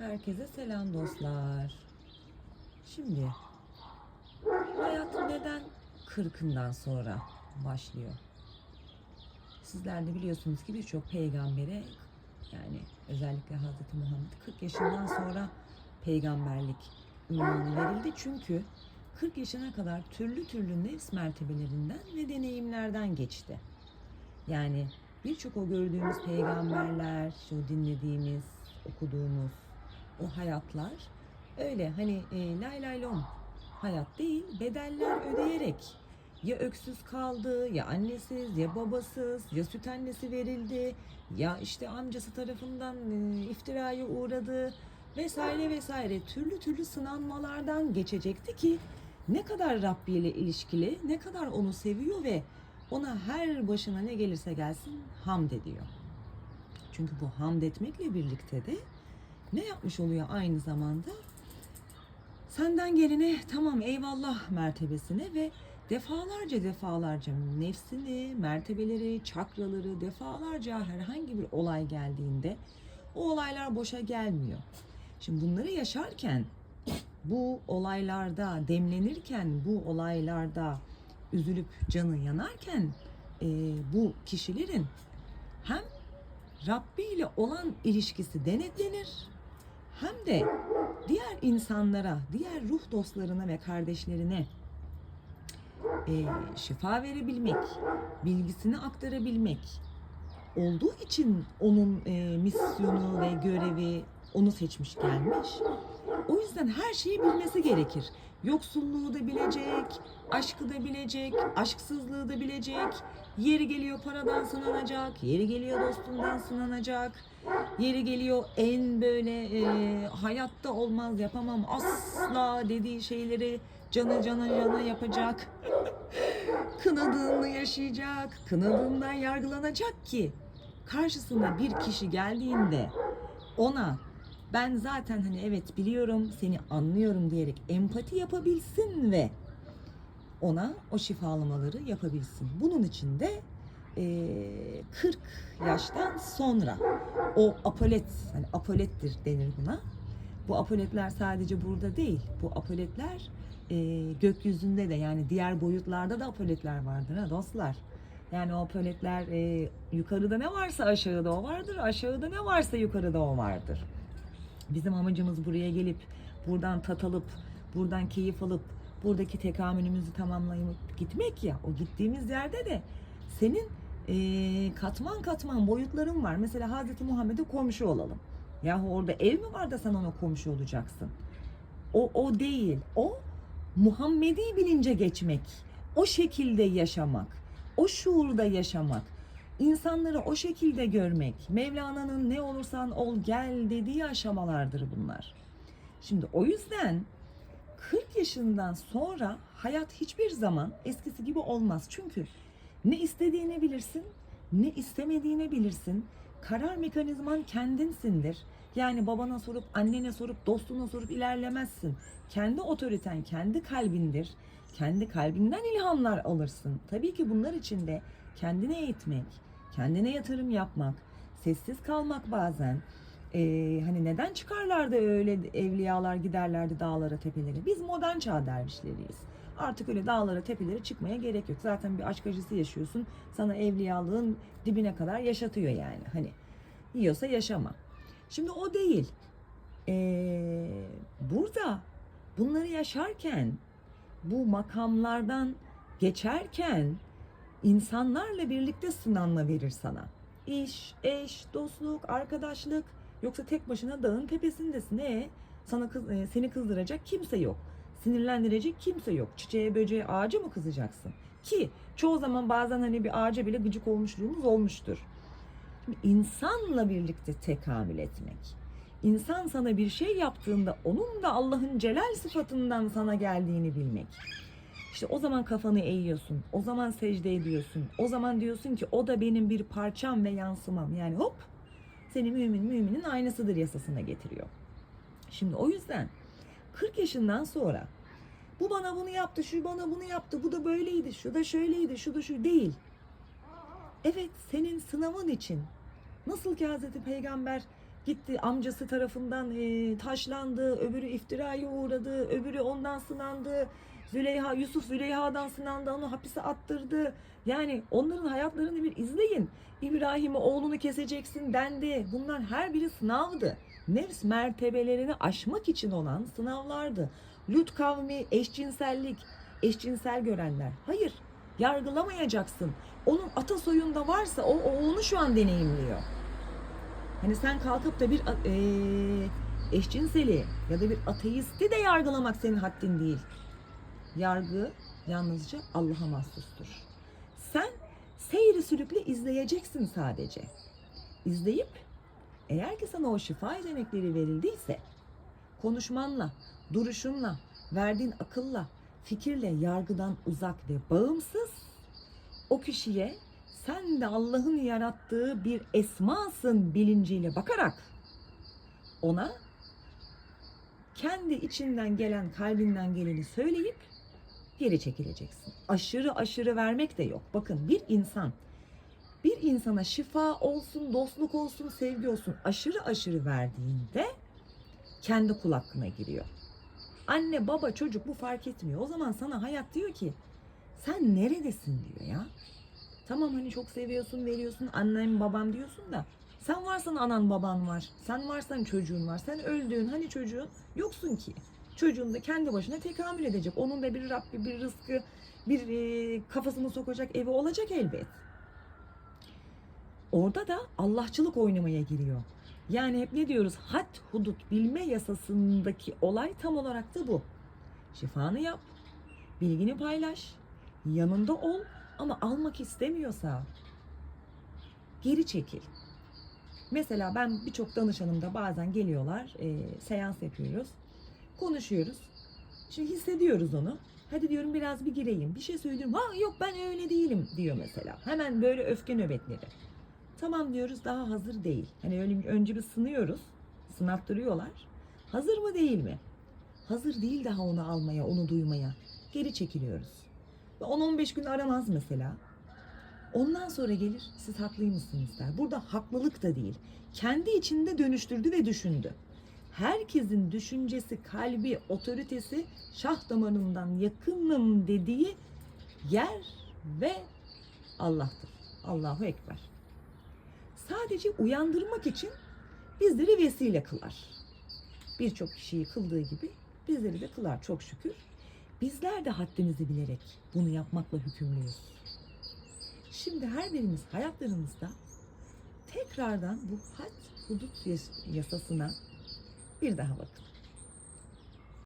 Herkese selam dostlar. Şimdi hayat neden kırkından sonra başlıyor? Sizler de biliyorsunuz ki birçok peygambere yani özellikle Hazreti Muhammed 40 yaşından sonra peygamberlik ünvanı verildi. Çünkü 40 yaşına kadar türlü türlü nefs mertebelerinden ve deneyimlerden geçti. Yani birçok o gördüğümüz peygamberler, şu dinlediğimiz, okuduğumuz o hayatlar öyle hani e, lay lay lom hayat değil bedeller ödeyerek ya öksüz kaldı ya annesiz ya babasız ya süt annesi verildi ya işte amcası tarafından e, iftiraya uğradı vesaire vesaire türlü türlü sınanmalardan geçecekti ki ne kadar Rabbi ile ilişkili ne kadar onu seviyor ve ona her başına ne gelirse gelsin hamd ediyor. Çünkü bu hamd etmekle birlikte de ne yapmış oluyor aynı zamanda? Senden gelene tamam eyvallah mertebesine ve defalarca defalarca nefsini, mertebeleri, çakraları defalarca herhangi bir olay geldiğinde o olaylar boşa gelmiyor. Şimdi bunları yaşarken bu olaylarda demlenirken bu olaylarda üzülüp canı yanarken e, bu kişilerin hem Rabbi ile olan ilişkisi denetlenir de diğer insanlara, diğer ruh dostlarına ve kardeşlerine e, şifa verebilmek, bilgisini aktarabilmek olduğu için onun e, misyonu ve görevi onu seçmiş gelmiş. O yüzden her şeyi bilmesi gerekir. Yoksulluğu da bilecek, aşkı da bilecek, aşksızlığı da bilecek. Yeri geliyor paradan sınanacak, yeri geliyor dostundan sınanacak. Yeri geliyor en böyle e, hayatta olmaz yapamam asla dediği şeyleri canı cana cana yapacak. Kınadığını yaşayacak, kınadığından yargılanacak ki karşısına bir kişi geldiğinde ona ben zaten hani evet biliyorum seni anlıyorum diyerek empati yapabilsin ve ona o şifalamaları yapabilsin. Bunun için de eee, 40 yaştan sonra o apolet, hani apolettir denir buna. Bu apoletler sadece burada değil. Bu apoletler eee, gökyüzünde de yani diğer boyutlarda da apoletler vardır ha dostlar. Yani o apoletler eee, yukarıda ne varsa aşağıda o vardır, aşağıda ne varsa yukarıda o vardır. Bizim amacımız buraya gelip buradan tat alıp, buradan keyif alıp, buradaki tekamülümüzü tamamlayıp gitmek ya. O gittiğimiz yerde de senin eee, katman katman boyutların var. Mesela Hazreti Muhammed'e komşu olalım. Yahu orada ev mi var da sen ona komşu olacaksın? O, o değil. O Muhammedi bilince geçmek. O şekilde yaşamak. O şuurda yaşamak. İnsanları o şekilde görmek. Mevlana'nın ne olursan ol gel dediği aşamalardır bunlar. Şimdi o yüzden 40 yaşından sonra hayat hiçbir zaman eskisi gibi olmaz. Çünkü ne istediğini bilirsin, ne istemediğini bilirsin. Karar mekanizman kendinsindir. Yani babana sorup, annene sorup, dostuna sorup ilerlemezsin. Kendi otoriten, kendi kalbindir. Kendi kalbinden ilhamlar alırsın. Tabii ki bunlar için de kendine eğitmek, kendine yatırım yapmak, sessiz kalmak bazen. Ee, hani neden çıkarlardı öyle evliyalar giderlerdi dağlara tepelere? Biz modern çağ dervişleriyiz. Artık öyle dağlara tepelere çıkmaya gerek yok. Zaten bir aşk acısı yaşıyorsun. Sana evliyalığın dibine kadar yaşatıyor yani. Hani yiyorsa yaşama. Şimdi o değil. Ee, burada bunları yaşarken bu makamlardan geçerken insanlarla birlikte sınanma verir sana. İş, eş, dostluk, arkadaşlık yoksa tek başına dağın tepesindesin. Ne? Sana kız, e, seni kızdıracak kimse yok. Sinirlendirecek kimse yok. Çiçeğe, böceğe, ağaca mı kızacaksın? Ki çoğu zaman bazen hani bir ağaca bile gıcık olmuşluğumuz olmuştur. Şimdi insanla birlikte tekamül etmek. İnsan sana bir şey yaptığında onun da Allah'ın celal sıfatından sana geldiğini bilmek. İşte o zaman kafanı eğiyorsun. O zaman secde ediyorsun. O zaman diyorsun ki o da benim bir parçam ve yansımam. Yani hop seni mümin müminin aynasıdır yasasına getiriyor. Şimdi o yüzden 40 yaşından sonra bu bana bunu yaptı, şu bana bunu yaptı, bu da böyleydi, şu da şöyleydi, şu da şu değil. Evet senin sınavın için. Nasıl ki Hazreti Peygamber Gitti amcası tarafından e, taşlandı, öbürü iftiraya uğradı, öbürü ondan sınandı. Züleyha, Yusuf Züleyha'dan sınandı, onu hapise attırdı. Yani onların hayatlarını bir izleyin. İbrahim'e oğlunu keseceksin dendi. Bunlar her biri sınavdı. Nefs mertebelerini aşmak için olan sınavlardı. Lut kavmi eşcinsellik, eşcinsel görenler. Hayır, yargılamayacaksın. Onun atasoyunda varsa o, o onu şu an deneyimliyor. Hani sen kalkıp da bir eee eşcinseli ya da bir ateisti de yargılamak senin haddin değil. Yargı yalnızca Allah'a mahsustur. Sen seyri sülükle izleyeceksin sadece. İzleyip eğer ki sana o şifa yetenekleri verildiyse konuşmanla, duruşunla, verdiğin akılla, fikirle yargıdan uzak ve bağımsız o kişiye sen de Allah'ın yarattığı bir esmasın bilinciyle bakarak ona kendi içinden gelen, kalbinden geleni söyleyip geri çekileceksin. Aşırı aşırı vermek de yok. Bakın bir insan bir insana şifa olsun, dostluk olsun, sevgi olsun aşırı aşırı verdiğinde kendi kul hakkına giriyor. Anne, baba, çocuk bu fark etmiyor. O zaman sana hayat diyor ki sen neredesin diyor ya. Tamam hani çok seviyorsun, veriyorsun, annem, babam diyorsun da sen varsan anan baban var. Sen varsan çocuğun var. Sen öldüğün hani çocuğun yoksun ki. Çocuğun da kendi başına tekamül edecek. Onun da bir Rabbi, bir rızkı, bir e, kafasını sokacak evi olacak elbet. Orada da Allahçılık oynamaya giriyor. Yani hep ne diyoruz? Had hudut bilme yasasındaki olay tam olarak da bu. Şifanı yap, bilgini paylaş, yanında ol ama almak istemiyorsa geri çekil. Mesela ben birçok danışanımda bazen geliyorlar, e, seans yapıyoruz, konuşuyoruz. Şimdi hissediyoruz onu. Hadi diyorum biraz bir gireyim. Bir şey söylüyorum. Ha yok ben öyle değilim diyor mesela. Hemen böyle öfke nöbetleri. Tamam diyoruz daha hazır değil. Hani öyle bir, önce bir sınıyoruz. Sınattırıyorlar. Hazır mı değil mi? Hazır değil daha onu almaya, onu duymaya. Geri çekiliyoruz. Ve 10-15 gün aramaz mesela. Ondan sonra gelir siz haklıymışsınız der. Burada haklılık da değil. Kendi içinde dönüştürdü ve düşündü. Herkesin düşüncesi, kalbi, otoritesi şah damarından yakınım dediği yer ve Allah'tır. Allahu Ekber. Sadece uyandırmak için bizleri vesile kılar. Birçok kişiyi kıldığı gibi bizleri de kılar çok şükür. Bizler de haddimizi bilerek bunu yapmakla hükümlüyüz. Şimdi her birimiz hayatlarımızda tekrardan bu had hudut yas- yasasına bir daha bakın.